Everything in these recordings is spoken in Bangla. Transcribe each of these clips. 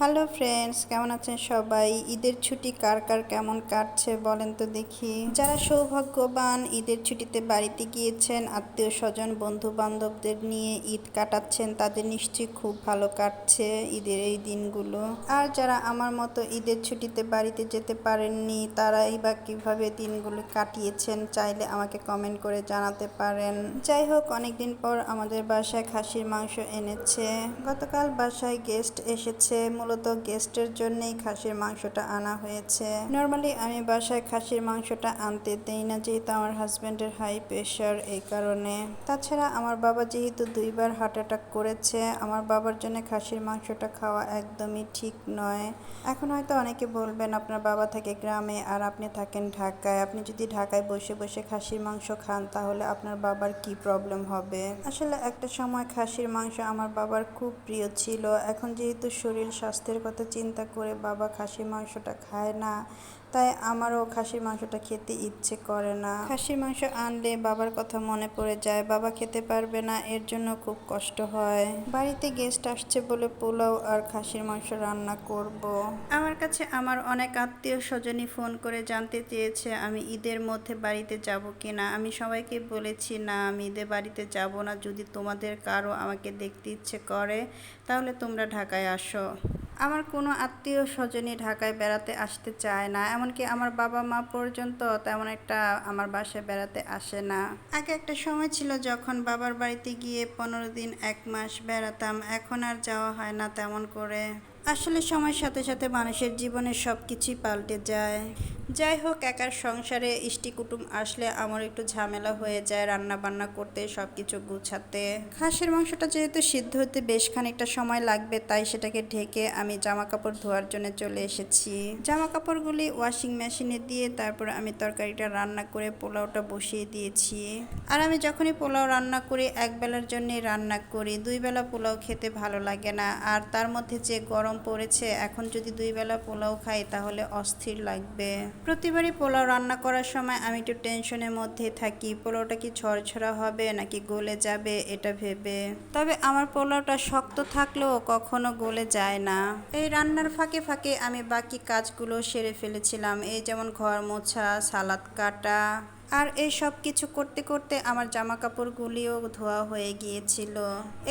হ্যালো ফ্রেন্ডস কেমন আছেন সবাই? ঈদের ছুটি কার কার কেমন কাটছে বলেন তো দেখি। যারা সৌভাগ্যবান ঈদের ছুটিতে বাড়িতে গিয়েছেন, আত্মীয় স্বজন বন্ধু বান্ধবদের নিয়ে ঈদ কাটাচ্ছেন, তাদের নিশ্চয়ই খুব ভালো কাটছে ঈদের এই দিনগুলো। আর যারা আমার মতো ঈদের ছুটিতে বাড়িতে যেতে পারেননি, তারাই বা কীভাবে দিনগুলো কাটিয়েছেন চাইলে আমাকে কমেন্ট করে জানাতে পারেন। যাই হোক, অনেকদিন পর আমাদের বাসায় খাসির মাংস এনেছে। গতকাল বাসায় গেস্ট এসেছে। মূলত গেস্টের জন্যই খাসির মাংসটা আনা হয়েছে। নর্মালি আমি বাসায় খাসির মাংসটা আনতে দেই না, যেহেতু আমার হাজব্যান্ডের হাই প্রেশার এই কারণে। তাছাড়া আমার বাবা যেহেতু দুইবার হার্ট অ্যাটাক করেছে, আমার বাবার জন্য খাসির মাংসটা খাওয়া একদমই ঠিক নয়। এখন হয়তো অনেকে বলবেন, আপনার বাবা থাকে গ্রামে আর আপনি থাকেন ঢাকায়। আপনি যদি ঢাকায় বসে বসে খাসির মাংস খান, তাহলে আপনার বাবার কি প্রবলেম হবে? আসলে একটা সময় খাসির মাংস আমার বাবার খুব প্রিয় ছিল। এখন যেহেতু শরীর স্বাস্থ্যের কথা চিন্তা করে বাবা খাসির মাংসটা খায় না। তাই আমারও খাসির মাংসটা খেতে ইচ্ছে করে না। খাসির মাংস আনলে বাবার কথা মনে পড়ে যায়, বাবা খেতে পারবে না, এর জন্য খুব কষ্ট হয়। বাড়িতে গেস্ট আসছে বলে পোলাও আর খাসির মাংস রান্না করব। আমার কাছে আমার অনেক আত্মীয় স্বজনই ফোন করে জানতে চেয়েছে আমি ঈদের মধ্যে বাড়িতে যাব কিনা। আমি সবাইকে বলেছি, না, আমি ঈদে বাড়িতে যাব না। যদি তোমাদের কারও আমাকে দেখতে ইচ্ছে করে, তাহলে তোমরা ঢাকায় আসো। আমার কোনো আত্মীয় স্বজনই ঢাকায় বেড়াতে আসতে চায় না, এমনকি আমার বাবা মা পর্যন্ত তেমন একটা আমার বাসায় বেড়াতে আসে না। আগে একটা সময় ছিল যখন বাবার বাড়িতে গিয়ে পনেরো দিন এক মাস বেড়াতাম, এখন আর যাওয়া হয় না তেমন করে। আসলে সময়ের সাথে সাথে মানুষের জীবনে সব কিছুই পাল্টে যায়। যাই হোক, একার সংসারে ইষ্টি কুটুম আসলে আমার একটু ঝামেলা হয়ে যায় রান্না বান্না করতে সব কিছু গুছাতে। খাসের মাংসটা যেহেতু সিদ্ধ হতে বেশ খানিকটা সময় লাগবে, তাই সেটাকে ঢেকে আমি জামা কাপড় ধোয়ার জন্য চলে এসেছি। জামা কাপড়গুলি ওয়াশিং মেশিনে দিয়ে তারপর আমি তরকারিটা রান্না করে পোলাওটা বসিয়ে দিয়েছি। আর আমি যখনই পোলাও রান্না করি এক বেলার জন্যই রান্না করি। দুই বেলা পোলাও খেতে ভালো লাগে না। আর তার মধ্যে যে গরম পড়েছে, এখন যদি দুই বেলা পোলাও খাই, তাহলে অস্থির লাগবে। প্রতিবারই পোলাও রান্না করার সময় আমি একটু টেনশনের মধ্যে থাকি, পোলাওটা কি ঝরঝরা হবে নাকি গলে যাবে এটা ভেবে। তবে আমার পোলাওটা শক্ত থাকলেও কখনো গলে যায় না। এই রান্নার ফাঁকে ফাঁকে আমি বাকি কাজগুলো সেরে ফেলেছিলাম, এই যেমন ঘর মোছা, সালাদ কাটা। আর এই সব কিছু করতে করতে আমার জামা কাপড়গুলিও ধোয়া হয়ে গিয়েছিল।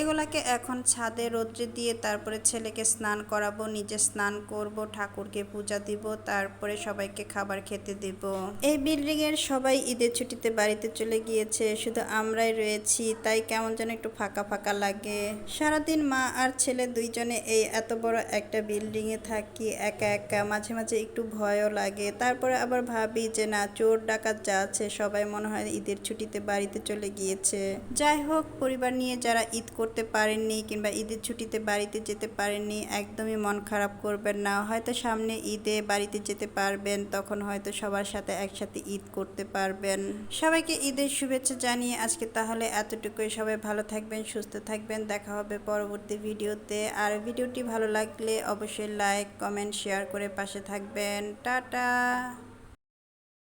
এগুলাকে এখন ছাদে রোদ্রে দিয়ে তারপরে ছেলেকে স্নান করাবো, নিজে স্নান করব, ঠাকুরকে পূজা দিব, তারপরে সবাইকে খাবার খেতে দিব। এই বিল্ডিং এর সবাই ঈদের ছুটিতে বাড়িতে চলে গিয়েছে, শুধু আমরাই রয়েছি, তাই কেমন যেন একটু ফাঁকা ফাঁকা লাগে। সারাদিন মা আর ছেলে দুইজনে এই এত বড় একটা বিল্ডিং এ থাকি, একা একা, মাঝে মাঝে একটু ভয়ও লাগে। তারপরে আবার ভাবি যে না, চোর ডাকাত যা আছে সবাই মনে হয় ঈদের ছুটিতে বাড়িতে চলে গিয়েছে। যাই হোক, পরিবার নিয়ে যারা ঈদ করতে পারেননি কিংবা ঈদের ছুটিতে বাড়িতে যেতে পারেননি, একদমই মন খারাপ করবেন না। হয়তো সামনে ঈদে বাড়িতে যেতে পারবেন, তখন হয়তো সবার সাথে একসাথে ঈদ করতে পারবেন। সবাইকে ঈদের শুভেচ্ছা জানিয়ে আজকে তাহলে এতটুকুই। সবাই ভালো থাকবেন, সুস্থ থাকবেন। দেখা হবে পরবর্তী ভিডিওতে। আর ভিডিওটি ভালো লাগলে অবশ্যই লাইক, কমেন্ট, শেয়ার করে পাশে থাকবেন। টাটা!